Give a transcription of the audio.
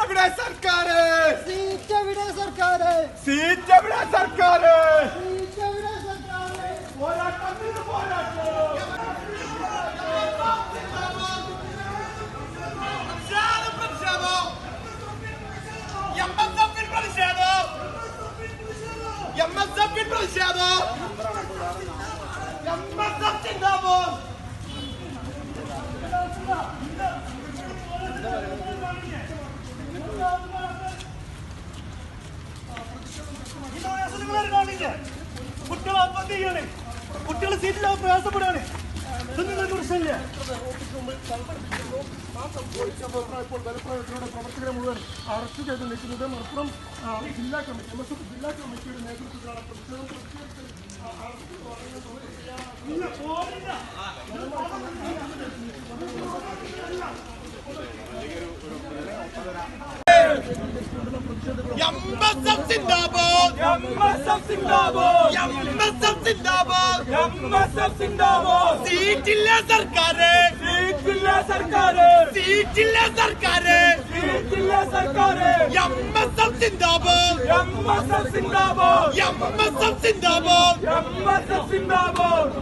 चबड़ा सरकार है सीट चबड़ा सरकार है सीट चबड़ा കുട്ടികൾ ആത്മഹത്യ ചെയ്യാണ് കുട്ടികൾ സീറ്റിൽ പ്രയാസപ്പെടുകയാണ്. ഇതൊന്നും നിങ്ങൾക്ക് പ്രശ്നമില്ല. പ്രവർത്തകരെ മുഴുവൻ അറസ്റ്റ് ചെയ്ത് നിൽക്കുന്നത് മലപ്പുറം ജില്ലാ കമ്മിറ്റി എം എസ് എഫ് ജില്ലാ കമ്മിറ്റിയുടെ നേതൃത്വത്തിലാണ് പ്രതിഷേധം പ്രതിഷേധത്തിൽ ആ, അറസ്റ്റ് പറയുന്നത് MSF സിന്ദാബാദ്. MSF സിന്ദാബാദ്. സീറ്റില്ല സർക്കാര് സീറ്റില്ല സർക്കാര് സീറ്റില്ല സർക്കാര് സീറ്റില്ല സർക്കാര് എം എസ് എഫ് സിന്ദാബാദ് എം എസ് എഫ് സിന്ദാബാദ് എം എസ് എഫ് സിന്ദാബാദ് എം എസ് എഫ് സിന്ദാബാദ്